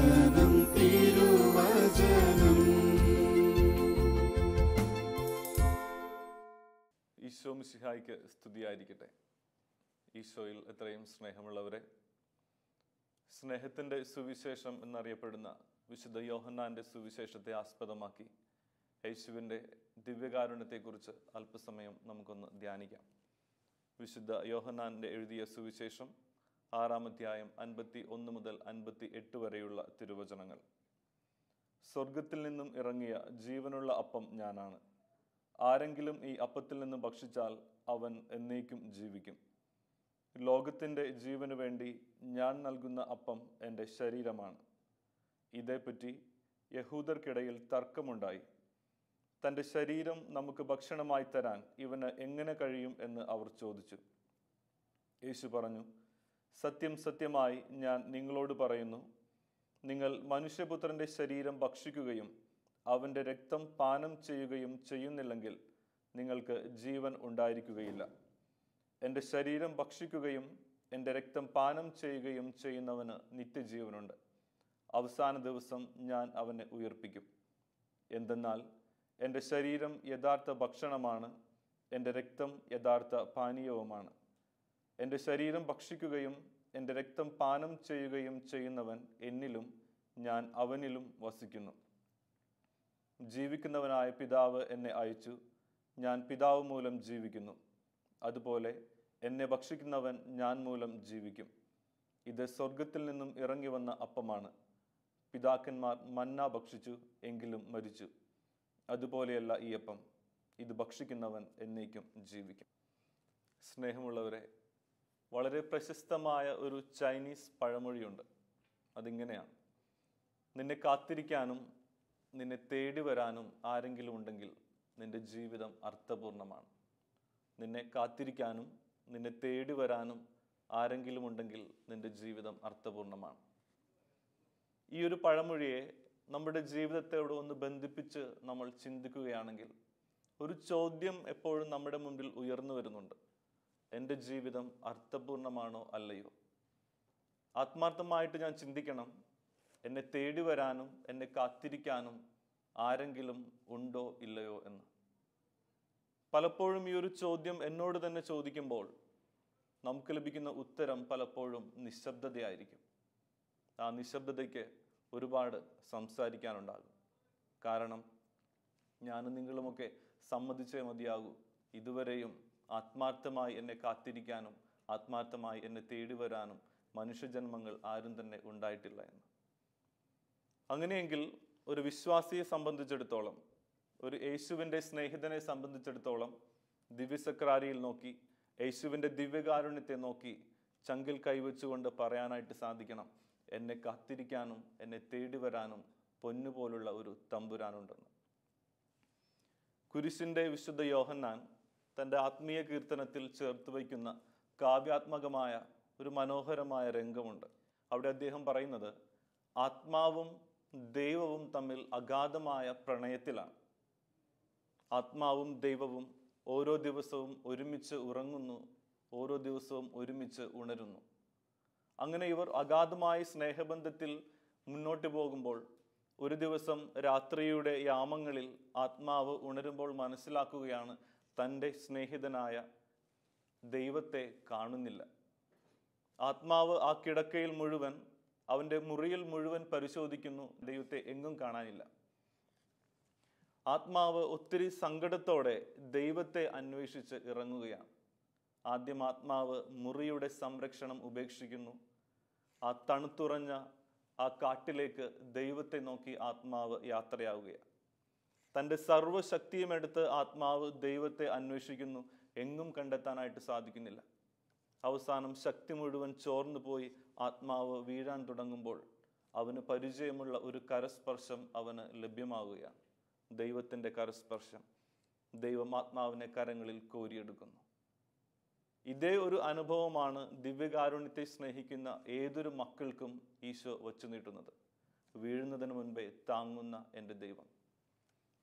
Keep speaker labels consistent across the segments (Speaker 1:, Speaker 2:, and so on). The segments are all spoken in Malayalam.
Speaker 1: തിരുവചനം തിരുവചനം.
Speaker 2: ഈശോ മിശിഹായ്ക്ക് സ്തുതിയായിരിക്കട്ടെ. ഈശോയിൽ എത്രയും സ്നേഹമുള്ളവരെ സ്നേഹത്തിന്റെ സുവിശേഷം എന്നറിയപ്പെടുന്ന വിശുദ്ധ യോഹന്നാന്റെ സുവിശേഷത്തെ ആസ്പദമാക്കി യേശുവിന്റെ ദിവ്യകാരുണ്യത്തെക്കുറിച്ച് അല്പസമയം നമുക്കൊന്ന് ധ്യാനിക്കാം. വിശുദ്ധ യോഹന്നാന്റെ എഴുതിയ സുവിശേഷം ആറാം അധ്യായം അൻപത്തി ഒന്ന് മുതൽ അൻപത്തി എട്ട് വരെയുള്ള തിരുവചനങ്ങൾ. സ്വർഗത്തിൽ നിന്നും ഇറങ്ങിയ ജീവനുള്ള അപ്പം ഞാനാണ്. ആരെങ്കിലും ഈ അപ്പത്തിൽ നിന്ന് ഭക്ഷിച്ചാൽ അവൻ എന്നേക്കും ജീവിക്കും. ലോകത്തിന്റെ ജീവന് വേണ്ടി ഞാൻ നൽകുന്ന അപ്പം എന്റെ ശരീരമാണ്. ഇതേപ്പറ്റി യഹൂദർക്കിടയിൽ തർക്കമുണ്ടായി. തന്റെ ശരീരം നമുക്ക് ഭക്ഷണമായി തരാൻ ഇവന് എങ്ങനെ കഴിയും എന്ന് അവർ ചോദിച്ചു. യേശു പറഞ്ഞു സത്യം സത്യമായി ഞാൻ നിങ്ങളോട് പറയുന്നു. നിങ്ങൾ മനുഷ്യപുത്രന്റെ ശരീരം ഭക്ഷിക്കുകയും അവന്റെ രക്തം പാനം ചെയ്യുകയും ചെയ്യുന്നില്ലെങ്കിൽ നിങ്ങൾക്ക് ജീവൻ ഉണ്ടായിരിക്കുകയില്ല. എന്റെ ശരീരം ഭക്ഷിക്കുകയും എന്റെ രക്തം പാനം ചെയ്യുകയും ചെയ്യുന്നവന് നിത്യജീവനുണ്ട്. അവസാന ദിവസം ഞാൻ അവനെ ഉയർപ്പിക്കും. എന്തെന്നാൽ എന്റെ ശരീരം യഥാർത്ഥ ഭക്ഷണമാണ് എന്റെ രക്തം യഥാർത്ഥ പാനീയവുമാണ്. എന്റെ ശരീരം ഭക്ഷിക്കുകയും എന്റെ രക്തം പാനം ചെയ്യുകയും ചെയ്യുന്നവൻ എന്നിലും ഞാൻ അവനിലും വസിക്കുന്നു. ജീവിക്കുന്നവനായ പിതാവ് എന്നെ അയച്ചു. ഞാൻ പിതാവ് മൂലം ജീവിക്കുന്നു. അതുപോലെ എന്നെ ഭക്ഷിക്കുന്നവൻ ഞാൻ മൂലം ജീവിക്കും. ഇത് സ്വർഗത്തിൽ നിന്നും ഇറങ്ങി വന്ന അപ്പമാണ്. പിതാക്കന്മാർ മന്ന ഭക്ഷിച്ചു എങ്കിലും മരിച്ചു. അതുപോലെയല്ല ഈ അപ്പം. ഇത് ഭക്ഷിക്കുന്നവൻ എന്നേക്കും ജീവിക്കും. സ്നേഹമുള്ളവരെ വളരെ പ്രശസ്തമായ ഒരു ചൈനീസ് പഴമൊഴിയുണ്ട്. അതിങ്ങനെയാണ്. നിന്നെ കാത്തിരിക്കാനും നിന്നെ തേടി വരാനും ആരെങ്കിലും ഉണ്ടെങ്കിൽ നിന്റെ ജീവിതം അർത്ഥപൂർണമാണ്. നിന്നെ കാത്തിരിക്കാനും നിന്നെ തേടി വരാനും ആരെങ്കിലും ഉണ്ടെങ്കിൽ നിന്റെ ജീവിതം അർത്ഥപൂർണമാണ്. ഈ ഒരു പഴമൊഴിയെ നമ്മുടെ ജീവിതത്തോട് ഒന്ന് ബന്ധിപ്പിച്ച് നമ്മൾ ചിന്തിക്കുകയാണെങ്കിൽ ഒരു ചോദ്യം എപ്പോഴും നമ്മുടെ മുമ്പിൽ ഉയർന്നു വരുന്നുണ്ട്. എന്റെ ജീവിതം അർത്ഥപൂർണമാണോ അല്ലയോ? ആത്മാർത്ഥമായിട്ട് ഞാൻ ചിന്തിക്കണം. എന്നെ തേടി വരാനും എന്നെ കാത്തിരിക്കാനും ആരെങ്കിലും ഉണ്ടോ ഇല്ലയോ എന്ന്. പലപ്പോഴും ഈ ഒരു ചോദ്യം എന്നോട് തന്നെ ചോദിക്കുമ്പോൾ നമുക്ക് ലഭിക്കുന്ന ഉത്തരം പലപ്പോഴും നിശബ്ദതയായിരിക്കും. ആ നിശബ്ദതയ്ക്ക് ഒരുപാട് സംസാരിക്കാനുണ്ടാകും. കാരണം ഞാനും നിങ്ങളുമൊക്കെ സമ്മതിച്ചേ മതിയാകൂ. ഇതുവരെയും ആത്മാർത്ഥമായി എന്നെ കാത്തിരിക്കാനും ആത്മാർത്ഥമായി എന്നെ തേടി വരാനും മനുഷ്യജന്മങ്ങൾ ആരും തന്നെ ഉണ്ടായിട്ടില്ല എന്ന്. അങ്ങനെയെങ്കിൽ ഒരു വിശ്വാസിയെ സംബന്ധിച്ചിടത്തോളം ഒരു യേശുവിന്റെ സ്നേഹിതനെ സംബന്ധിച്ചിടത്തോളം ദിവ്യസക്രാരിയിൽ നോക്കി യേശുവിന്റെ ദിവ്യകാരുണ്യത്തെ നോക്കി ചങ്കിൽ കൈവച്ചുകൊണ്ട് പറയാനായിട്ട് സാധിക്കണം എന്നെ കാത്തിരിക്കാനും എന്നെ തേടി വരാനും പൊന്നുപോലുള്ള ഒരു തമ്പുരാനുണ്ടെന്ന്. കുരിശിന്റെ വിശുദ്ധ യോഹന്നാൻ തന്റെ ആത്മീയ കീർത്തനത്തിൽ ചേർത്ത് വയ്ക്കുന്ന കാവ്യാത്മകമായ ഒരു മനോഹരമായ രംഗമുണ്ട്. അവിടെ അദ്ദേഹം പറയുന്നത് ആത്മാവും ദൈവവും തമ്മിൽ അഗാധമായ പ്രണയത്തിലാണ്. ആത്മാവും ദൈവവും ഓരോ ദിവസവും ഒരുമിച്ച് ഉറങ്ങുന്നു ഓരോ ദിവസവും ഒരുമിച്ച് ഉണരുന്നു. അങ്ങനെ ഇവർ അഗാധമായ സ്നേഹബന്ധത്തിൽ മുന്നോട്ട് പോകുമ്പോൾ ഒരു ദിവസം രാത്രിയുടെ യാമങ്ങളിൽ ആത്മാവ് ഉണരുമ്പോൾ മനസ്സിലാക്കുകയാണ് തന്റെ സ്നേഹിതനായ ദൈവത്തെ കാണുന്നില്ല. ആത്മാവ് ആ കിടക്കയിൽ മുഴുവൻ അവന്റെ മുറിയിൽ മുഴുവൻ പരിശോധിക്കുന്നു. ദൈവത്തെ എങ്ങും കാണാനില്ല. ആത്മാവ് ഒത്തിരി സങ്കടത്തോടെ ദൈവത്തെ അന്വേഷിച്ച് ഇറങ്ങുകയാണ്. ആദ്യം ആത്മാവ് മുറിയുടെ സംരക്ഷണം ഉപേക്ഷിക്കുന്നു. ആ തണുത്തുറഞ്ഞ ആ കാട്ടിലേക്ക് ദൈവത്തെ നോക്കി ആത്മാവ് യാത്രയാവുകയാണ്. തന്റെ സർവശക്തിയും എടുത്ത് ആത്മാവ് ദൈവത്തെ അന്വേഷിക്കുന്നു. എങ്ങും കണ്ടെത്താനായിട്ട് സാധിക്കുന്നില്ല. അവസാനം ശക്തി മുഴുവൻ ചോർന്നു പോയി ആത്മാവ് വീഴാൻ തുടങ്ങുമ്പോൾ അവന് പരിചയമുള്ള ഒരു കരസ്പർശം അവന് ലഭ്യമാവുകയാണ്. ദൈവത്തിന്റെ കരസ്പർശം ദൈവം ആത്മാവിനെ കരങ്ങളിൽ കോരിയെടുക്കുന്നു. ഇതേ ഒരു അനുഭവമാണ് ദിവ്യകാരുണ്യത്തെ സ്നേഹിക്കുന്ന ഏതൊരു മക്കൾക്കും ഈശോ വച്ചു നീട്ടുന്നത്. വീഴുന്നതിന് മുൻപേ താങ്ങുന്ന എന്റെ ദൈവം.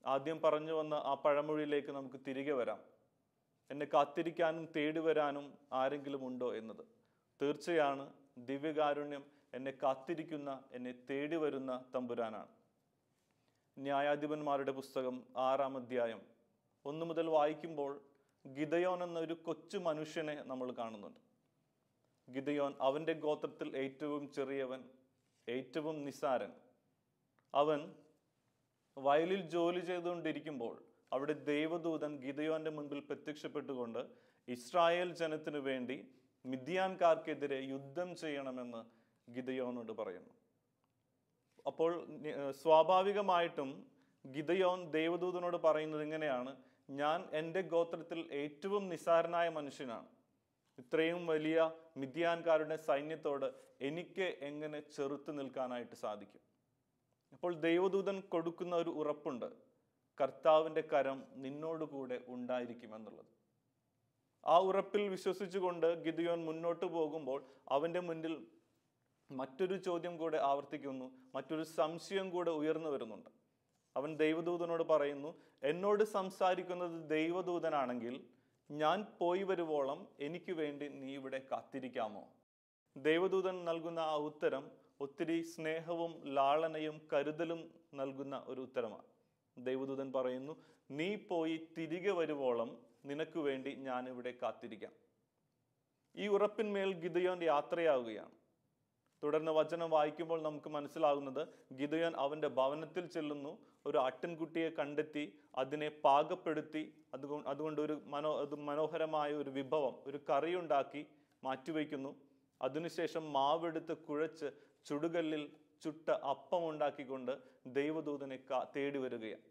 Speaker 2: ആദ്യം പറഞ്ഞു വന്ന ആ പഴമൊഴിയിലേക്ക് നമുക്ക് തിരികെ വരാം. എന്നെ കാത്തിരിക്കാനും തേടി വരാനും ആരെങ്കിലും ഉണ്ടോ എന്നത്. തീർച്ചയാണ് ദിവ്യകാരുണ്യം എന്നെ കാത്തിരിക്കുന്ന എന്നെ തേടി വരുന്ന തമ്പുരാനാണ്. ന്യായാധിപന്മാരുടെ പുസ്തകം ആറാം അധ്യായം. ഒന്നു മുതൽ വായിക്കുമ്പോൾ ഗിതയോൻ എന്ന ഒരു കൊച്ചു മനുഷ്യനെ നമ്മൾ കാണുന്നുണ്ട്. ഗിതയോൻ അവന്റെ ഗോത്രത്തിൽ ഏറ്റവും ചെറിയവൻ ഏറ്റവും നിസാരൻ അവൻ വയലിൽ ജോലി ചെയ്തുകൊണ്ടിരിക്കുമ്പോൾ അവിടെ ദൈവദൂതൻ ഗിതയോന്റെ മുൻപിൽ പ്രത്യക്ഷപ്പെട്ടുകൊണ്ട് ഇസ്രായേൽ ജനത്തിനു വേണ്ടി മിഥ്യാൻകാർക്കെതിരെ യുദ്ധം ചെയ്യണമെന്ന് ഗിതയോനോട് പറയുന്നു. അപ്പോൾ സ്വാഭാവികമായിട്ടും ഗിതയോൻ ദേവദൂതനോട് പറയുന്നത് ഇങ്ങനെയാണ്. ഞാൻ എന്റെ ഗോത്രത്തിൽ ഏറ്റവും നിസാരനായ മനുഷ്യനാണ്. ഇത്രയും വലിയ മിഥ്യാൻകാരുടെ സൈന്യത്തോട് എനിക്ക് എങ്ങനെ ചെറുത്ത് നിൽക്കാനായിട്ട് സാധിക്കും? അപ്പോൾ ദൈവദൂതൻ കൊടുക്കുന്ന ഒരു ഉറപ്പുണ്ട്. കർത്താവിന്റെ കരം നിന്നോടുകൂടെ ഉണ്ടായിരിക്കും എന്നുള്ളത്. ആ ഉറപ്പിൽ വിശ്വസിച്ചുകൊണ്ട് ഗിദിയോൻ മുന്നോട്ട് പോകുമ്പോൾ അവന്റെ മുന്നിൽ മറ്റൊരു ചോദ്യം കൂടെ ആവർത്തിക്കുന്നു. മറ്റൊരു സംശയം കൂടെ ഉയർന്നു വരുന്നുണ്ട്. അവൻ ദൈവദൂതനോട് പറയുന്നു എന്നോട് സംസാരിക്കുന്നത് ദൈവദൂതനാണെങ്കിൽ ഞാൻ പോയി വരുവോളം എനിക്ക് വേണ്ടി നീ ഇവിടെ കാത്തിരിക്കാമോ? ദൈവദൂതൻ നൽകുന്ന ആ ഉത്തരം ഒത്തിരി സ്നേഹവും ലാളനയും കരുതലും നൽകുന്ന ഒരു ഉത്തരമാണ്. ദൈവദൂതൻ പറയുന്നു നീ പോയി തിരികെ വരുവോളം നിനക്ക് വേണ്ടി ഞാൻ ഇവിടെ കാത്തിരിക്കാം. ഈ ഉറപ്പിന്മേൽ ഗിതയോൻ യാത്രയാവുകയാണ്. തുടർന്ന് വചനം വായിക്കുമ്പോൾ നമുക്ക് മനസ്സിലാകുന്നത് ഗിതയോൻ അവന്റെ ഭവനത്തിൽ ചെല്ലുന്നു ഒരു ആട്ടിൻകുട്ടിയെ കണ്ടെത്തി അതിനെ പാകപ്പെടുത്തി അതുകൊണ്ട് അതുകൊണ്ട് ഒരു മനോ അത് മനോഹരമായ ഒരു വിഭവം ഒരു കറി ഉണ്ടാക്കി മാറ്റിവെക്കുന്നു. അതിനുശേഷം മാവെടുത്ത് കുഴച്ച് ചുടുകല്ലിൽ ചുട്ട അപ്പം ഉണ്ടാക്കിക്കൊണ്ട് ദൈവദൂതനെ തേടി വരികയാണ്.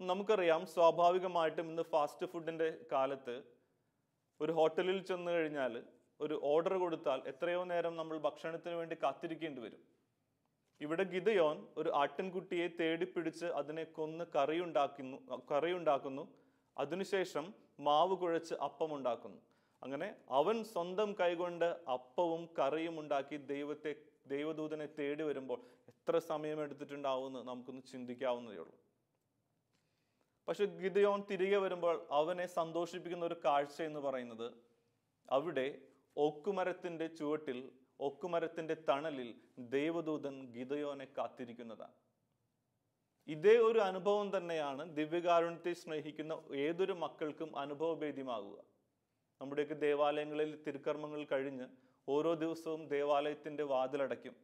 Speaker 2: നമുക്കറിയാം സ്വാഭാവികമായിട്ടും ഇന്ന് ഫാസ്റ്റ് ഫുഡിന്റെ കാലത്ത് ഒരു ഹോട്ടലിൽ ചെന്ന് കഴിഞ്ഞാൽ ഒരു ഓർഡർ കൊടുത്താൽ എത്രയോ നേരം നമ്മൾ ഭക്ഷണത്തിന് വേണ്ടി കാത്തിരിക്കേണ്ടി വരും. ഇവിടെ ഗിതയോൻ ഒരു ആട്ടിൻകുട്ടിയെ തേടിപ്പിടിച്ച് അതിനെ കൊന്ന് കറിയുണ്ടാക്കുന്നു കറിയുണ്ടാക്കുന്നു. അതിനുശേഷം മാവ് കുഴച്ച് അപ്പം ഉണ്ടാക്കുന്നു. അങ്ങനെ അവൻ സ്വന്തം കൈകൊണ്ട് അപ്പവും കറിയും ഉണ്ടാക്കി ദൈവത്തെ ദൈവദൂതനെ തേടി വരുമ്പോൾ എത്ര സമയം എടുത്തിട്ടുണ്ടാവുമെന്ന് നമുക്കൊന്ന് ചിന്തിക്കാവുന്നതേ ഉള്ളൂ. പക്ഷെ ഗിതയോൻ തിരികെ വരുമ്പോൾ അവനെ സന്തോഷിപ്പിക്കുന്ന ഒരു കാഴ്ച എന്ന് പറയുന്നത് അവിടെ ഒക്കുമരത്തിന്റെ ചുവട്ടിൽ ഒക്കുമരത്തിന്റെ തണലിൽ ദൈവദൂതൻ ഗിതയോനെ കാത്തിരിക്കുന്നതാണ്. ഇതേ ഒരു അനുഭവം തന്നെയാണ് ദിവ്യകാരുണ്യത്തെ സ്നേഹിക്കുന്ന ഏതൊരു മക്കൾക്കും അനുഭവഭേദ്യമാകുക. നമ്മുടെയൊക്കെ ദേവാലയങ്ങളിൽ തിരുക്കർമ്മങ്ങൾ കഴിഞ്ഞ് ഓരോ ദിവസവും ദേവാലയത്തിന്റെ വാതിലടയ്ക്കും.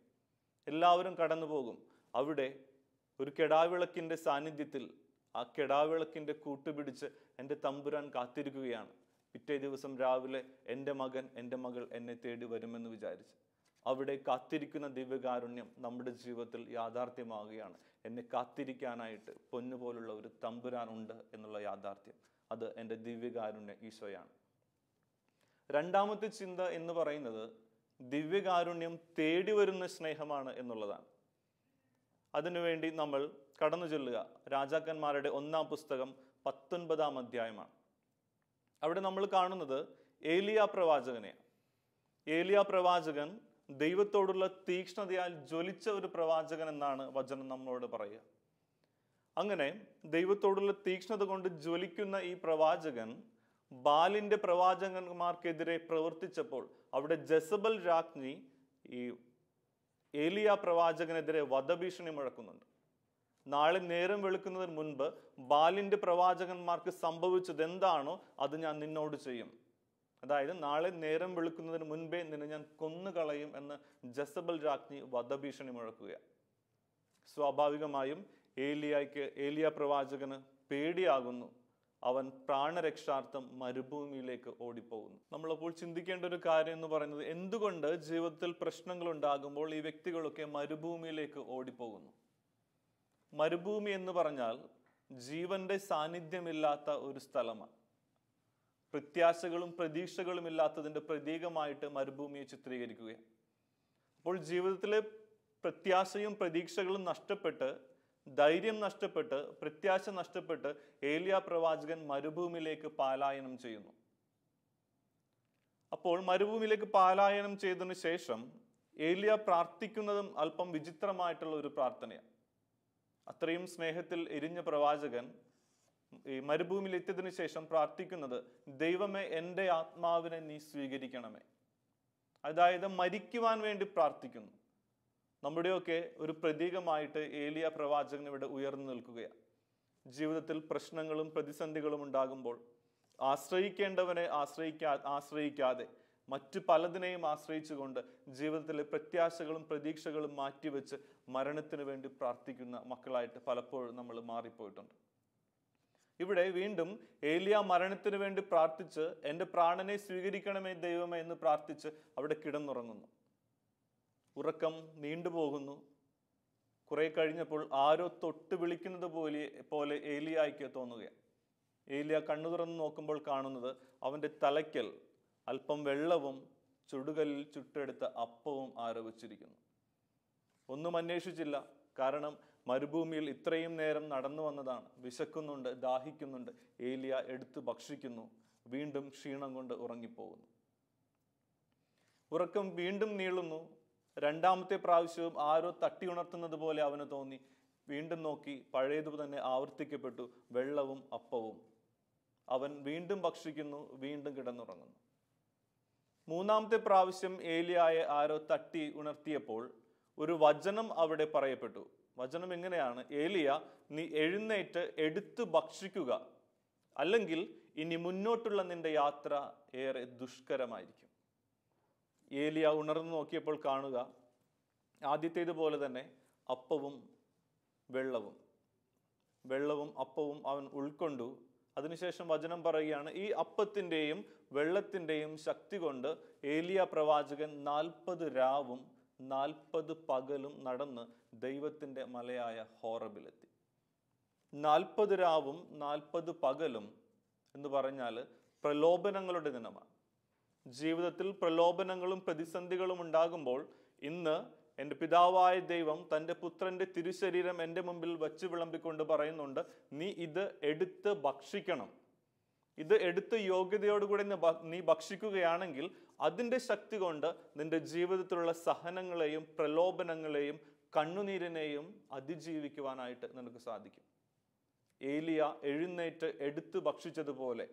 Speaker 2: എല്ലാവരും കടന്നു പോകും അവിടെ ഒരു കെടാവിളക്കിന്റെ സാന്നിധ്യത്തിൽ ആ കെടാവിളക്കിന്റെ കൂട്ടുപിടിച്ച് എന്റെ തമ്പുരാൻ കാത്തിരിക്കുകയാണ്. പിറ്റേ ദിവസം രാവിലെ എന്റെ മകൻ എന്റെ മകൾ എന്നെ തേടി വരുമെന്ന് വിചാരിച്ച്. അവിടെ കാത്തിരിക്കുന്ന ദിവ്യകാരുണ്യം നമ്മുടെ ജീവിതത്തിൽ യാഥാർത്ഥ്യമാവുകയാണ്. എന്നെ കാത്തിരിക്കാനായിട്ട് പൊന്നുപോലുള്ള ഒരു തമ്പുരാൻ ഉണ്ട് എന്നുള്ള യാഥാർത്ഥ്യം. അത് എന്റെ ദിവ്യകാരുണ്യ ഈശോയാണ്. രണ്ടാമത്തെ ചിന്ത എന്ന് പറയുന്നത് ദിവ്യകാരുണ്യം തേടി വരുന്ന സ്നേഹമാണ് എന്നുള്ളതാണ്. അതിനുവേണ്ടി നമ്മൾ കടന്നു ചെല്ലുക. രാജാക്കന്മാരുടെ ഒന്നാം പുസ്തകം പത്തൊൻപതാം അധ്യായമാണ്. അവിടെ നമ്മൾ കാണുന്നത് ഏലിയ പ്രവാചകനെ ഏലിയ പ്രവാചകൻ ദൈവത്തോടുള്ള തീക്ഷ്ണതയാൽ ജ്വലിച്ച ഒരു പ്രവാചകൻ എന്നാണ് വചനം നമ്മളോട് പറയുക. അങ്ങനെ ദൈവത്തോടുള്ള തീക്ഷ്ണത കൊണ്ട് ജ്വലിക്കുന്ന ഈ പ്രവാചകൻ ബാലിന്റെ പ്രവാചകന്മാർക്കെതിരെ പ്രവർത്തിച്ചപ്പോൾ അവിടെ ജസബൽ രാജ്ഞി ഈ ഏലിയ പ്രവാചകനെതിരെ വധഭീഷണി മുഴക്കുന്നുണ്ട്. നാളെ നേരം വെളുക്കുന്നതിന് മുൻപ് ബാലിന്റെ പ്രവാചകന്മാർക്ക് സംഭവിച്ചത് എന്താണോ അത് ഞാൻ നിന്നോട് ചെയ്യും. അതായത് നാളെ നേരം വെളുക്കുന്നതിന് മുൻപേ നിന്നെ ഞാൻ കൊന്നുകളയും എന്ന് ജസബൽ രാജ്ഞി വധഭീഷണി മുഴക്കുക സ്വാഭാവികമായും ഏലിയായ്ക്ക് ഏലിയ പ്രവാചകന് പേടിയാകുന്നു. അവൻ പ്രാണരക്ഷാർത്ഥം മരുഭൂമിയിലേക്ക് ഓടിപ്പോകുന്നു. നമ്മളപ്പോൾ ചിന്തിക്കേണ്ട ഒരു കാര്യം എന്ന് പറയുന്നത് എന്തുകൊണ്ട് ജീവിതത്തിൽ പ്രശ്നങ്ങൾ ഉണ്ടാകുമ്പോൾ ഈ വ്യക്തികളൊക്കെ മരുഭൂമിയിലേക്ക് ഓടിപ്പോകുന്നു? മരുഭൂമി എന്ന് പറഞ്ഞാൽ ജീവന്റെ സാന്നിധ്യമില്ലാത്ത ഒരു സ്ഥലമാണ്. പ്രത്യാശകളും പ്രതീക്ഷകളും ഇല്ലാത്തതിന്റെ പ്രതീകമായിട്ട് മരുഭൂമിയെ ചിത്രീകരിക്കുകയാണ്. അപ്പോൾ ജീവിതത്തിലെ പ്രത്യാശയും പ്രതീക്ഷകളും നഷ്ടപ്പെട്ട് ധൈര്യം നഷ്ടപ്പെട്ട് പ്രത്യാശ നഷ്ടപ്പെട്ട് ഏലിയ പ്രവാചകൻ മരുഭൂമിയിലേക്ക് പാലായനം ചെയ്യുന്നു. അപ്പോൾ മരുഭൂമിയിലേക്ക് പാലായനം ചെയ്തതിനു ശേഷം ഏലിയ പ്രാർത്ഥിക്കുന്നതും അല്പം വിചിത്രമായിട്ടുള്ള ഒരു പ്രാർത്ഥനയാണ്. അത്രയും സ്നേഹത്തിൽ എരിഞ്ഞ പ്രവാചകൻ ഈ മരുഭൂമിയിൽ എത്തിയതിനു ശേഷം പ്രാർത്ഥിക്കുന്നത് ദൈവമേ എന്റെ ആത്മാവിനെ നീ സ്വീകരിക്കണമേ. അതായത് മരിക്കുവാൻ വേണ്ടി പ്രാർത്ഥിക്കുന്നു. നമ്മുടെയൊക്കെ ഒരു പ്രതീകമായിട്ട് ഏലിയ പ്രവാചകൻ ഇവിടെ ഉയർന്നു നിൽക്കുകയാണ് ജീവിതത്തിൽ പ്രശ്നങ്ങളും പ്രതിസന്ധികളും ഉണ്ടാകുമ്പോൾ ആശ്രയിക്കേണ്ടവനെ ആശ്രയിക്കാ ആശ്രയിക്കാതെ മറ്റു പലതിനെയും ആശ്രയിച്ചുകൊണ്ട് ജീവിതത്തിലെ പ്രത്യാശകളും പ്രതീക്ഷകളും മാറ്റിവെച്ച് മരണത്തിന് വേണ്ടി പ്രാർത്ഥിക്കുന്ന മക്കളായിട്ട് പലപ്പോഴും നമ്മൾ മാറിപ്പോയിട്ടുണ്ട്. ഇവിടെ വീണ്ടും ഏലിയ മരണത്തിന് വേണ്ടി പ്രാർത്ഥിച്ച് എന്റെ പ്രാണനെ സ്വീകരിക്കണമേ ദൈവമേ എന്ന് പ്രാർത്ഥിച്ച് അവിടെ കിടന്നുറങ്ങുന്നു. ഉറക്കം നീണ്ടുപോകുന്നു കുറെ കഴിഞ്ഞപ്പോൾ ആരോ തൊട്ട് വിളിക്കുന്നത് പോലെ പോലെ ഏലിയായിക്ക് തോന്നുകയാണ്. ഏലിയ കണ്ണു തുറന്ന് നോക്കുമ്പോൾ കാണുന്നത് അവന്റെ തലയ്ക്കൽ അല്പം വെള്ളവും ചുടുകല്ലിൽ ചുട്ടെടുത്ത അപ്പവും ആരോപിച്ചിരിക്കുന്നു ഒന്നും അന്വേഷിച്ചില്ല. കാരണം മരുഭൂമിയിൽ ഇത്രയും നേരം നടന്നു വന്നതാണ്. വിശക്കുന്നുണ്ട് ദാഹിക്കുന്നുണ്ട്. ഏലിയ എടുത്ത് ഭക്ഷിക്കുന്നു. വീണ്ടും ക്ഷീണം കൊണ്ട് ഉറങ്ങിപ്പോകുന്നു. ഉറക്കം വീണ്ടും നീളുന്നു. രണ്ടാമത്തെ പ്രാവശ്യവും ആരോ തട്ടി ഉണർത്തുന്നത് പോലെ അവന് തോന്നി. വീണ്ടും നോക്കി പഴയതു തന്നെ ആവർത്തിക്കപ്പെട്ടു. വെള്ളവും അപ്പവും. അവൻ വീണ്ടും ഭക്ഷിക്കുന്നു വീണ്ടും കിടന്നുറങ്ങുന്നു. മൂന്നാമത്തെ പ്രാവശ്യം ഏലിയായെ ആരോ തട്ടി ഉണർത്തിയപ്പോൾ ഒരു വചനം അവിടെ പറയപ്പെട്ടു. വചനം എങ്ങനെയാണ്? ഏലിയ നീ എഴുന്നേറ്റ് എടുത്തു ഭക്ഷിക്കുക. അല്ലെങ്കിൽ ഇനി മുന്നോട്ടുള്ള നിന്റെ യാത്ര ഏറെ ദുഷ്കരമായിരിക്കും. ഏലിയ ഉണർന്നു നോക്കിയപ്പോൾ കാണുക ആദ്യത്തേതുപോലെ തന്നെ അപ്പവും വെള്ളവും. വെള്ളവും അപ്പവും അവൻ ഉൾക്കൊണ്ടു. അതിനുശേഷം വചനം പറയുകയാണ് ഈ അപ്പത്തിന്റെയും വെള്ളത്തിന്റെയും ശക്തി കൊണ്ട് ഏലിയ പ്രവാചകൻ നാൽപ്പത് രാവും നാൽപ്പത് പകലും നടന്ന് ദൈവത്തിന്റെ മലയായ ഹോറബിലെത്തി. നാൽപ്പത് രാവും നാൽപ്പത് പകലും എന്ന് പറഞ്ഞാൽ പ്രലോഭനങ്ങളുടെ ദിനമാണ്. ജീവിതത്തിൽ പ്രലോഭനങ്ങളും പ്രതിസന്ധികളും ഉണ്ടാകുമ്പോൾ ഇന്ന് എന്റെ പിതാവായ ദൈവം തന്റെ പുത്രന്റെ തിരുശരീരം എന്റെ മുമ്പിൽ വച്ച് വിളമ്പിക്കൊണ്ട് പറയുന്നുണ്ട് നീ ഇത് എടുത്ത് ഭക്ഷിക്കണം. ഇത് എടുത്ത് യോഗ്യതയോടുകൂടി നീ ഭക്ഷിക്കുകയാണെങ്കിൽ അതിന്റെ ശക്തി കൊണ്ട് നിന്റെ ജീവിതത്തിലുള്ള സഹനങ്ങളെയും പ്രലോഭനങ്ങളെയും കണ്ണുനീരിനെയും അതിജീവിക്കുവാനായിട്ട് നിനക്ക് സാധിക്കും. ഏലിയ എഴുന്നേറ്റ് എടുത്ത് ഭക്ഷിച്ചതുപോലെ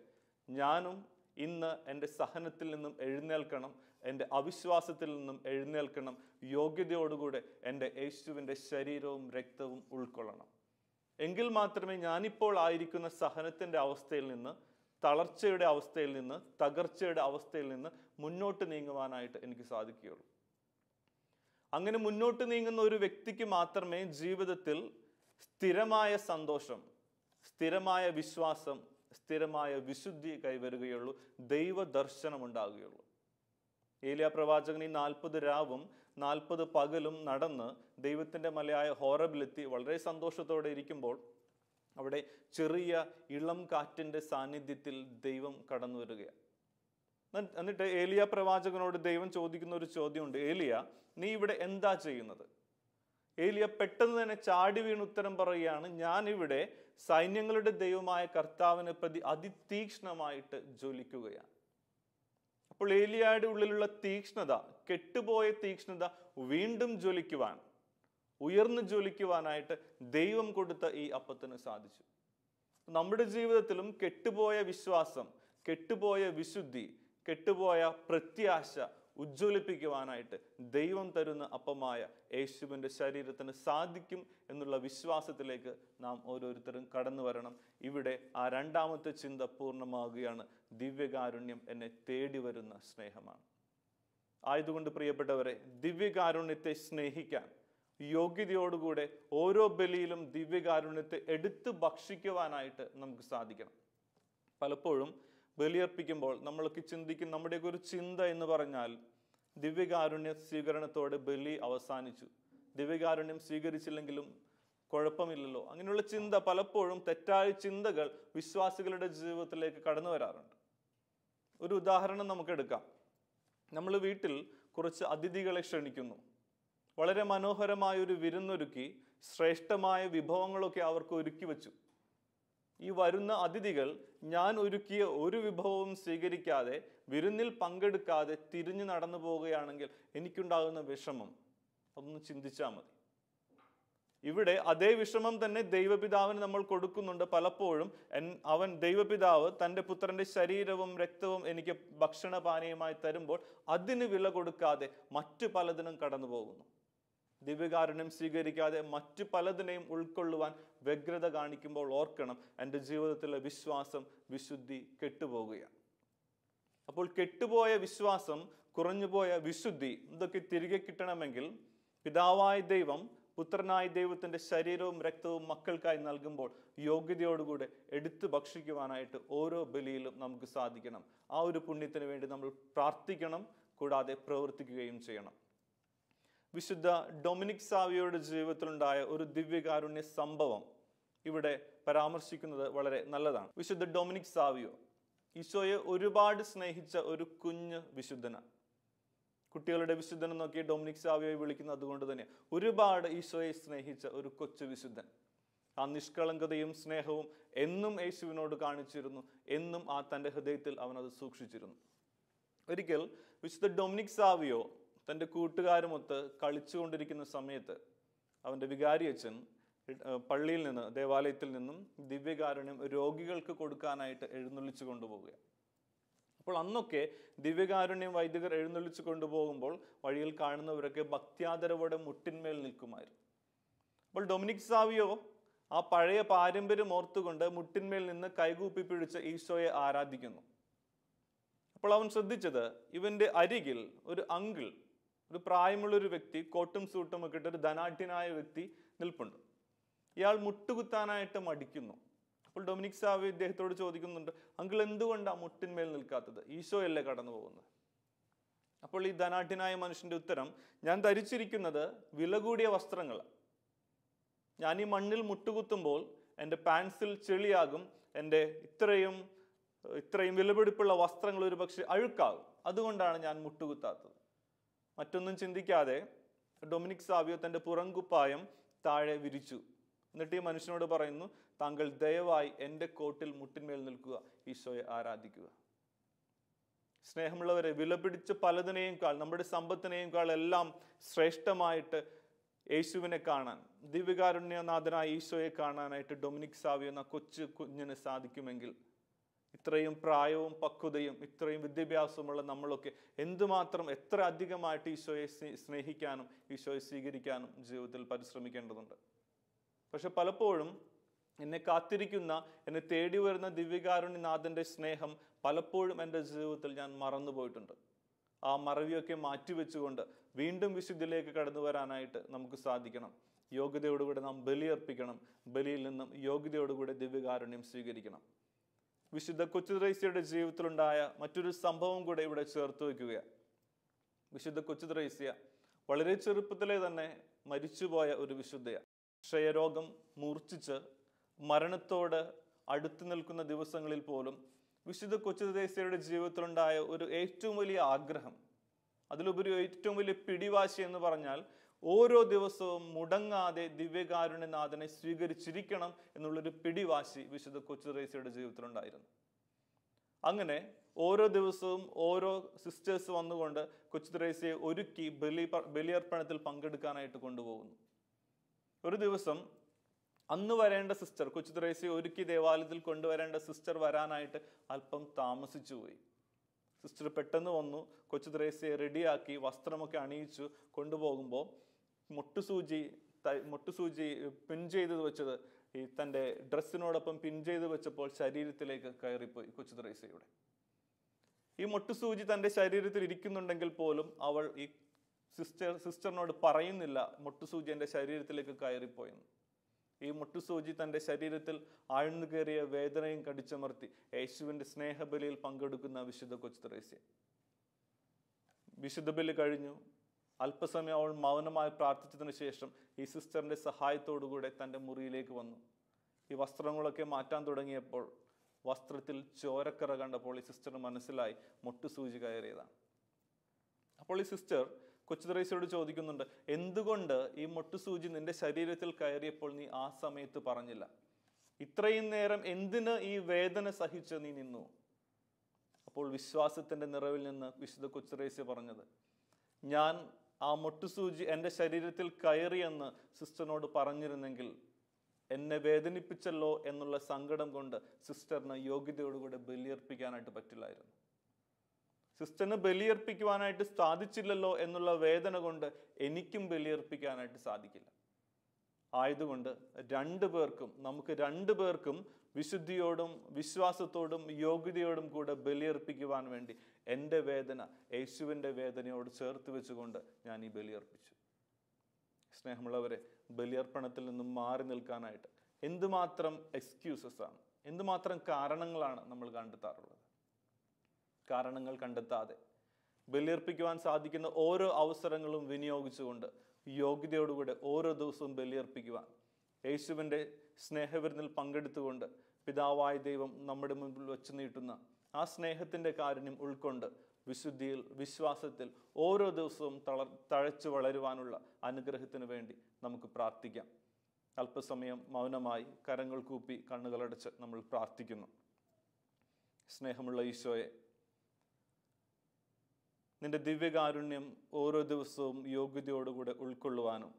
Speaker 2: ഞാനും ഇന്ന് എന്റെ സഹനത്തിൽ നിന്നും എഴുന്നേൽക്കണം എന്റെ അവിശ്വാസത്തിൽ നിന്നും എഴുന്നേൽക്കണം യോഗ്യതയോടുകൂടെ എന്റെ യേശുവിന്റെ ശരീരവും രക്തവും ഉൾക്കൊള്ളണം. എങ്കിൽ മാത്രമേ ഞാനിപ്പോൾ ആയിരിക്കുന്ന സഹനത്തിന്റെ അവസ്ഥയിൽ നിന്ന് തളർച്ചയുടെ അവസ്ഥയിൽ നിന്ന് തകർച്ചയുടെ അവസ്ഥയിൽ നിന്ന് മുന്നോട്ട് നീങ്ങുവാനായിട്ട് എനിക്ക് സാധിക്കുകയുള്ളൂ. അങ്ങനെ മുന്നോട്ട് നീങ്ങുന്ന ഒരു വ്യക്തിക്ക് മാത്രമേ ജീവിതത്തിൽ സ്ഥിരമായ സന്തോഷം സ്ഥിരമായ വിശ്വാസം സ്ഥിരമായ വിശുദ്ധി കൈവരുകയുള്ളൂ ദൈവദർശനം ഉണ്ടാകുകയുള്ളൂ. ഏലിയ പ്രവാചകൻ ഈ നാൽപ്പത് രാവും നാൽപ്പത് പകലും നടന്ന് ദൈവത്തിന്റെ മലയായ ഹോറബിലെത്തി വളരെ സന്തോഷത്തോടെ ഇരിക്കുമ്പോൾ അവിടെ ചെറിയ ഇളം കാറ്റിന്റെ സാന്നിധ്യത്തിൽ ദൈവം കടന്നു വരികയാണ്. എന്നി- എന്നിട്ട് ഏലിയ പ്രവാചകനോട് ദൈവം ചോദിക്കുന്ന ഒരു ചോദ്യമുണ്ട്. ഏലിയ നീ ഇവിടെ എന്താ ചെയ്യുന്നത്? ഏലിയ പെട്ടെന്ന് തന്നെ ചാടി വീണ് ഉത്തരം പറയുകയാണ് ഞാനിവിടെ സൈന്യങ്ങളുടെ ദൈവമായ കർത്താവിനെ പ്രതി അതിതീക്ഷ്ണമായിട്ട് ജ്വലിക്കുകയാണ്. അപ്പോൾ ഏലിയയുടെ ഉള്ളിലുള്ള തീക്ഷ്ണത കെട്ടുപോയ തീക്ഷ്ണത വീണ്ടും ജ്വലിക്കുവാൻ ഉയർന്നു ജ്വലിക്കുവാനായിട്ട് ദൈവം കൊടുത്ത ഈ അപ്പത്തിന് സാധിച്ചു. നമ്മുടെ ജീവിതത്തിലും കെട്ടുപോയ വിശ്വാസം കെട്ടുപോയ വിശുദ്ധി കെട്ടുപോയ പ്രത്യാശ ഉജ്ജ്വലിപ്പിക്കുവാനായിട്ട് ദൈവം തരുന്ന അപ്പമായ യേശുവിന്റെ ശരീരത്തിന് സാധിക്കും എന്നുള്ള വിശ്വാസത്തിലേക്ക് നാം ഓരോരുത്തരും കടന്നു വരണം. ഇവിടെ ആ രണ്ടാമത്തെ ചിന്ത പൂർണമാകുകയാണ്. ദിവ്യകാരുണ്യം എന്നെ തേടി വരുന്ന സ്നേഹമാണ്. ആയതുകൊണ്ട് പ്രിയപ്പെട്ടവരെ ദിവ്യകാരുണ്യത്തെ സ്നേഹിക്കാൻ യോഗ്യതയോടുകൂടെ ഓരോ ബലിയിലും ദിവ്യകാരുണ്യത്തെ എടുത്ത് ഭക്ഷിക്കുവാനായിട്ട് നമുക്ക് സാധിക്കണം. പലപ്പോഴും ബലിയർപ്പിക്കുമ്പോൾ നമ്മൾക്ക് ചിന്തിക്കും നമ്മുടെയൊക്കെ ഒരു ചിന്ത എന്ന് പറഞ്ഞാൽ ദിവ്യകാരുണ്യ സ്വീകരണത്തോടെ ബലി അവസാനിച്ചു. ദിവ്യകാരുണ്യം സ്വീകരിച്ചില്ലെങ്കിലും കുഴപ്പമില്ലല്ലോ. അങ്ങനെയുള്ള ചിന്ത പലപ്പോഴും തെറ്റായ ചിന്തകൾ വിശ്വാസികളുടെ ജീവിതത്തിലേക്ക് കടന്നു വരാറുണ്ട്. ഒരു ഉദാഹരണം നമുക്കെടുക്കാം നമ്മൾ വീട്ടിൽ കുറച്ച് അതിഥികളെ ക്ഷണിക്കുന്നു. വളരെ മനോഹരമായ ഒരു വിരുന്നൊരുക്കി ശ്രേഷ്ഠമായ വിഭവങ്ങളൊക്കെ അവർക്ക് ഒരുക്കി വെച്ചു. ഈ വരുന്ന അതിഥികൾ ഞാൻ ഒരുക്കിയ ഒരു വിഭവവും സ്വീകരിക്കാതെ വിരുന്നിൽ പങ്കെടുക്കാതെ തിരിഞ്ഞു നടന്നു പോവുകയാണെങ്കിൽ എനിക്കുണ്ടാകുന്ന വിഷമം. അതൊന്ന് ചിന്തിച്ചാൽ മതി. ഇവിടെ അതേ വിഷമം തന്നെ ദൈവപിതാവിന് നമ്മൾ കൊടുക്കുന്നുണ്ട് പലപ്പോഴും. അവൻ ദൈവപിതാവ് തന്റെ പുത്രന്റെ ശരീരവും രക്തവും എനിക്ക് ഭക്ഷണപാനീയമായി തരുമ്പോൾ അതിന് വില കൊടുക്കാതെ മറ്റു പലതിനും കടന്നു പോകുന്നു ദിവ്യകാരുണ്യം സ്വീകരിക്കാതെ മറ്റു പലതിനെയും ഉൾക്കൊള്ളുവാൻ വ്യഗ്രത കാണിക്കുമ്പോൾ ഓർക്കണം എന്റെ ജീവിതത്തിലെ വിശ്വാസം വിശുദ്ധി കെട്ടുപോകുകയാണ്. അപ്പോൾ കെട്ടുപോയ വിശ്വാസം കുറഞ്ഞുപോയ വിശുദ്ധി ഇതൊക്കെ തിരികെ കിട്ടണമെങ്കിൽ പിതാവായ ദൈവം പുത്രനായ ദൈവത്തിന്റെ ശരീരവും രക്തവും മക്കൾക്കായി നൽകുമ്പോൾ യോഗ്യതയോടുകൂടെ എടുത്തു ഭക്ഷിക്കുവാനായിട്ട് ഓരോ ബലിയിലും നമുക്ക് സാധിക്കണം. ആ ഒരു പുണ്യത്തിന് വേണ്ടി നമ്മൾ പ്രാർത്ഥിക്കണം കൂടാതെ പ്രവർത്തിക്കുകയും ചെയ്യണം. വിശുദ്ധ ഡൊമിനിക് സാവിയോയുടെ ജീവിതത്തിലുണ്ടായ ഒരു ദിവ്യകാരുണ്യ സംഭവം ഇവിടെ പരാമർശിക്കുന്നത് വളരെ നല്ലതാണ്. വിശുദ്ധ ഡൊമിനിക് സാവിയോ ഈശോയെ ഒരുപാട് സ്നേഹിച്ച ഒരു കുഞ്ഞ് വിശുദ്ധന. കുട്ടികളുടെ വിശുദ്ധൻ നോക്കി ഡൊമിനിക് സാവിയോയെ വിളിക്കുന്നത് അതുകൊണ്ട് തന്നെ ഒരുപാട് ഈശോയെ സ്നേഹിച്ച ഒരു കൊച്ചു വിശുദ്ധൻ. ആ നിഷ്കളങ്കതയും സ്നേഹവും എന്നും യേശുവിനോട് കാണിച്ചിരുന്നു എന്നും ആ തന്റെ ഹൃദയത്തിൽ അവനത് സൂക്ഷിച്ചിരുന്നു. ഒരിക്കൽ വിശുദ്ധ ഡൊമിനിക് സാവിയോ തന്റെ കൂട്ടുകാരുമൊത്ത് കളിച്ചുകൊണ്ടിരിക്കുന്ന സമയത്ത് അവന്റെ വികാരി അച്ഛൻ പള്ളിയിൽ നിന്ന് ദേവാലയത്തിൽ നിന്നും ദിവ്യകാരുണ്യം രോഗികൾക്ക് കൊടുക്കാനായിട്ട് എഴുന്നള്ളിച്ചു കൊണ്ടുപോവുക അപ്പോൾ അന്നൊക്കെ ദിവ്യകാരുണ്യം വൈദികർ എഴുന്നള്ളിച്ചു കൊണ്ടുപോകുമ്പോൾ വഴിയിൽ കാണുന്നവരൊക്കെ ഭക്ത്യാദരവോടെ മുട്ടിന്മേൽ നിൽക്കുമായിരുന്നു. അപ്പോൾ ഡൊമിനിക് സാവിയോ ആ പഴയ പാരമ്പര്യം ഓർത്തുകൊണ്ട് മുട്ടിന്മേൽ നിന്ന് കൈകൂപ്പി പിടിച്ച് ഈശോയെ ആരാധിക്കുന്നു. അപ്പോൾ അവൻ ശ്രദ്ധിച്ചത് ഇവന്റെ അരികിൽ ഒരു അങ്കിൾ ഒരു പ്രായമുള്ളൊരു വ്യക്തി കോട്ടും സൂട്ടും ഒക്കെ ഇട്ട് ഒരു ധനാഢ്യനായ വ്യക്തി നിൽപ്പുണ്ട്. ഇയാൾ മുട്ടുകുത്താനായിട്ട് മടിക്കുന്നു. അപ്പോൾ ഡൊമിനിക് സാവി ഇദ്ദേഹത്തോട് ചോദിക്കുന്നുണ്ട് അങ്കിൾ എന്തുകൊണ്ടാണ് മുട്ടിന്മേൽ നിൽക്കാത്തത്? ഈശോയല്ലേ കടന്നു പോകുന്നത്? അപ്പോൾ ഈ ധനാഢ്യനായ മനുഷ്യന്റെ ഉത്തരം ഞാൻ ധരിച്ചിരിക്കുന്നത് വില കൂടിയ വസ്ത്രങ്ങൾ ഞാൻ ഈ മണ്ണിൽ മുട്ടുകുത്തുമ്പോൾ എന്റെ പാൻസിൽ ചെളിയാകും എന്റെ ഇത്രയും ഇത്രയും വിലപിടിപ്പുള്ള വസ്ത്രങ്ങൾ ഒരു പക്ഷെ അഴുക്കാകും. അതുകൊണ്ടാണ് ഞാൻ മുട്ടുകുത്താത്തത്. മറ്റൊന്നും ചിന്തിക്കാതെ ഡൊമിനിക് സാവിയോ തന്റെ പുറംകുപ്പായം താഴെ വിരിച്ചു. എന്നിട്ട് ഈ മനുഷ്യനോട് പറയുന്നു താങ്കൾ ദയവായി എന്റെ കോട്ടിൽ മുട്ടിന്മേൽ നിൽക്കുക ഈശോയെ ആരാധിക്കുക. സ്നേഹമുള്ളവരെ വിലപിടിച്ച പലതിനെയും കാൾ നമ്മുടെ സമ്പത്തിനെയും കാൾ എല്ലാം ശ്രേഷ്ഠമായിട്ട് യേശുവിനെ കാണാൻ ദിവ്യകാരുണ്യനാഥനായ ഈശോയെ കാണാനായിട്ട് ഡൊമിനിക് സാവിയോ എന്ന കൊച്ചു കുഞ്ഞിന് സാധിക്കുമെങ്കിൽ ഇത്രയും പ്രായവും പക്വതയും ഇത്രയും വിദ്യാഭ്യാസമുള്ള നമ്മളൊക്കെ എന്തുമാത്രം എത്ര അധികമായിട്ട് ഈശോയെ സ്നേഹിക്കാനും ഈശോയെ സ്വീകരിക്കാനും ജീവിതത്തിൽ പരിശ്രമിക്കേണ്ടതുണ്ട്. പക്ഷെ പലപ്പോഴും എന്നെ കാത്തിരിക്കുന്ന എന്നെ തേടി വരുന്ന ദിവ്യകാരുണ്യനാഥന്റെ സ്നേഹം പലപ്പോഴും എന്റെ ജീവിതത്തിൽ ഞാൻ മറന്നുപോയിട്ടുണ്ട് ആ മറവിയൊക്കെ മാറ്റിവെച്ചുകൊണ്ട് വീണ്ടും വിശുദ്ധിയിലേക്ക് കടന്നു വരാനായിട്ട് നമുക്ക് സാധിക്കണം. യോഗ്യതയോടുകൂടെ നാം ബലിയർപ്പിക്കണം. ബലിയിൽ നിന്നും യോഗ്യതയോടുകൂടെ ദിവ്യകാരുണ്യം സ്വീകരിക്കണം. വിശുദ്ധ കൊച്ചുത്രേസ്യയുടെ ജീവിതത്തിലുണ്ടായ മറ്റൊരു സംഭവം കൂടെ ഇവിടെ ചേർത്ത് വയ്ക്കുകയാണ്. വിശുദ്ധ കൊച്ചുത്രേസ്യ വളരെ ചെറുപ്പത്തിലെ തന്നെ മരിച്ചുപോയ ഒരു വിശുദ്ധയാണ്. ക്ഷയരോഗം മൂർച്ഛിച്ച് മരണത്തോട് അടുത്തു നിൽക്കുന്ന ദിവസങ്ങളിൽ പോലും വിശുദ്ധ കൊച്ചുത്രേസ്യയുടെ ജീവിതത്തിലുണ്ടായ ഒരു ഏറ്റവും വലിയ ആഗ്രഹം അതിലുപരി ഏറ്റവും വലിയ പിടിവാശി എന്ന് പറഞ്ഞാൽ ഓരോ ദിവസവും മുടങ്ങാതെ ദിവ്യകാരുണ്യനാഥനെ സ്വീകരിച്ചിരിക്കണം എന്നുള്ളൊരു പിടിവാശി വിശുദ്ധ കൊച്ചുറേസയുടെ ജീവിതത്തിലുണ്ടായിരുന്നു. അങ്ങനെ ഓരോ ദിവസവും ഓരോ സിസ്റ്റേഴ്സ് വന്നുകൊണ്ട് കൊച്ചുത്രേസ്യയെ ഒരുക്കി ബലി ബലിയർപ്പണത്തിൽ പങ്കെടുക്കാനായിട്ട് കൊണ്ടുപോകുന്നു. ഒരു ദിവസം അന്ന് വരേണ്ട സിസ്റ്റർ കൊച്ചുത്രേസ്യയെ ഒരുക്കി ദേവാലയത്തിൽ കൊണ്ടുവരേണ്ട സിസ്റ്റർ വരാനായിട്ട് അല്പം താമസിച്ചു പോയി. സിസ്റ്റർ പെട്ടെന്ന് വന്നു കൊച്ചു ത്രേസ്യയെ റെഡിയാക്കി വസ്ത്രമൊക്കെ അണിയിച്ചു കൊണ്ടുപോകുമ്പോൾ മുട്ടുസൂചി മുട്ടുസൂചി പിൻ ചെയ്ത് വെച്ചത് ഈ തന്റെ ഡ്രസ്സിനോടൊപ്പം പിൻ ചെയ്ത് വെച്ചപ്പോൾ ശരീരത്തിലേക്ക് കയറിപ്പോയി കൊച്ചു ത്രേസ്യയുടെ. ഈ മുട്ടുസൂചി തന്റെ ശരീരത്തിൽ ഇരിക്കുന്നുണ്ടെങ്കിൽ പോലും അവൾ ഈ സിസ്റ്റർ സിസ്റ്ററിനോട് പറയുന്നില്ല മുട്ടുസൂചി എന്റെ ശരീരത്തിലേക്ക് കയറിപ്പോയെന്ന്. ഈ മുട്ടുസൂചി തന്റെ ശരീരത്തിൽ ആഴ്ന്നു കയറിയ വേദനയും കടിച്ചമർത്തി യേശുവിന്റെ സ്നേഹബലിയിൽ പങ്കെടുക്കുന്ന വിശുദ്ധ കൊച്ചു ത്രേസ്യ. വിശുദ്ധ ബലി കഴിഞ്ഞു. അല്പസമയം അവൾ മൗനമായി പ്രാർത്ഥിച്ചതിന് ശേഷം ഈ സിസ്റ്ററിന്റെ സഹായത്തോടുകൂടെ തന്റെ മുറിയിലേക്ക് വന്നു. ഈ വസ്ത്രങ്ങളൊക്കെ മാറ്റാൻ തുടങ്ങിയപ്പോൾ വസ്ത്രത്തിൽ ചോരക്കറ കണ്ടപ്പോൾ ഈ സിസ്റ്റർ മനസ്സിലായി മുട്ടുസൂചി കയറിയതാണ്. അപ്പോൾ ഈ സിസ്റ്റർ കൊച്ചു ത്രേസ്യയോട് ചോദിക്കുന്നുണ്ട് എന്തുകൊണ്ട് ഈ മുട്ടുസൂചി നിന്റെ ശരീരത്തിൽ കയറിയപ്പോൾ നീ ആ സമയത്ത് പറഞ്ഞില്ല? ഇത്രയും നേരം എന്തിന് ഈ വേദന സഹിച്ച് നീ നിന്നു? അപ്പോൾ വിശ്വാസത്തിന്റെ നിറവിൽ നിന്ന് വിശുദ്ധ കൊച്ചുറേസ്യ പറഞ്ഞത് ഞാൻ ആ മൊട്ടുസൂചി എന്റെ ശരീരത്തിൽ കയറിയെന്ന് സിസ്റ്ററിനോട് പറഞ്ഞിരുന്നെങ്കിൽ എന്നെ വേദനിപ്പിച്ചല്ലോ എന്നുള്ള സങ്കടം കൊണ്ട് സിസ്റ്ററിന് യോഗ്യതയോടുകൂടെ ബലിയർപ്പിക്കാനായിട്ട് പറ്റില്ലായിരുന്നു. സിസ്റ്ററിന് ബലിയർപ്പിക്കുവാനായിട്ട് സാധിച്ചില്ലല്ലോ എന്നുള്ള വേദന കൊണ്ട് എനിക്കും ബലിയർപ്പിക്കാനായിട്ട് സാധിക്കില്ല. ആയതുകൊണ്ട് രണ്ടു പേർക്കും നമുക്ക് രണ്ടു പേർക്കും വിശുദ്ധിയോടും വിശ്വാസത്തോടും യോഗ്യതയോടും കൂടെ ബലിയർപ്പിക്കുവാൻ വേണ്ടി എന്റെ വേദന യേശുവിന്റെ വേദനയോട് ചേർത്ത് വെച്ചുകൊണ്ട് ഞാൻ ഈ ബലിയർപ്പിച്ചു. സ്നേഹമുള്ളവരെ ബലിയർപ്പണത്തിൽ നിന്നും മാറി നിൽക്കാനായിട്ട് എന്തുമാത്രം എക്സ്ക്യൂസസ് ആണ് എന്തുമാത്രം കാരണങ്ങളാണ് നമ്മൾ കണ്ടെത്താറുള്ളത്? കാരണങ്ങൾ കണ്ടെത്താതെ ബലിയർപ്പിക്കുവാൻ സാധിക്കുന്ന ഓരോ അവസരങ്ങളും വിനിയോഗിച്ചുകൊണ്ട് യോഗ്യതയോടുകൂടെ ഓരോ ദിവസവും ബലിയർപ്പിക്കുവാൻ യേശുവിന്റെ സ്നേഹവിരുന്നിൽ പങ്കെടുത്തുകൊണ്ട് പിതാവായ ദൈവം നമ്മുടെ മുൻപിൽ വെച്ച് നീട്ടുന്ന ആ സ്നേഹത്തിന്റെ കാരുണ്യം ഉൾക്കൊണ്ട് വിശുദ്ധിയിൽ വിശ്വാസത്തിൽ ഓരോ ദിവസവും തളർ തഴച്ചു വളരുവാനുള്ള അനുഗ്രഹത്തിന് വേണ്ടി നമുക്ക് പ്രാർത്ഥിക്കാം. അല്പസമയം മൗനമായി കരങ്ങൾ കൂപ്പി കണ്ണുകളടച്ച് നമ്മൾ പ്രാർത്ഥിക്കുന്നു. സ്നേഹമുള്ള ഈശോയെ നിന്റെ ദിവ്യകാരുണ്യം ഓരോ ദിവസവും യോഗ്യതയോടുകൂടെ ഉൾക്കൊള്ളുവാനും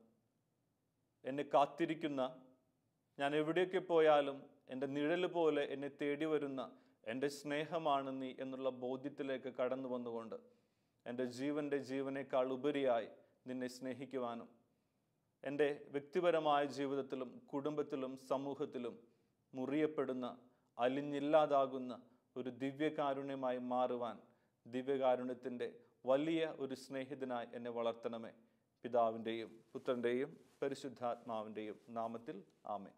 Speaker 2: എന്നെ കാത്തിരിക്കുന്ന ഞാൻ എവിടെയൊക്കെ പോയാലും എന്റെ നിഴൽ പോലെ എന്നെ തേടി വരുന്ന എന്റെ സ്നേഹമാണ് നീ എന്നുള്ള ബോധ്യത്തിലേക്ക് കടന്നു വന്നുകൊണ്ട് എന്റെ ജീവന്റെ ജീവനേക്കാൾ ഉപരിയായി നിന്നെ സ്നേഹിക്കുവാനും എന്റെ വ്യക്തിപരമായ ജീവിതത്തിലും കുടുംബത്തിലും സമൂഹത്തിലും മുറിയപ്പെടുന്ന അലിഞ്ഞില്ലാതാകുന്ന ഒരു ദിവ്യകാരുണ്യമായി മാറുവാൻ ദിവ്യകാരുണ്യത്തിന്റെ വലിയ ഒരു സ്നേഹിതനായി എന്നെ വളർത്തണമേ. പിതാവിന്റെയും പുത്രന്റെയും പരിശുദ്ധാത്മാവിന്റെയും നാമത്തിൽ ആമേ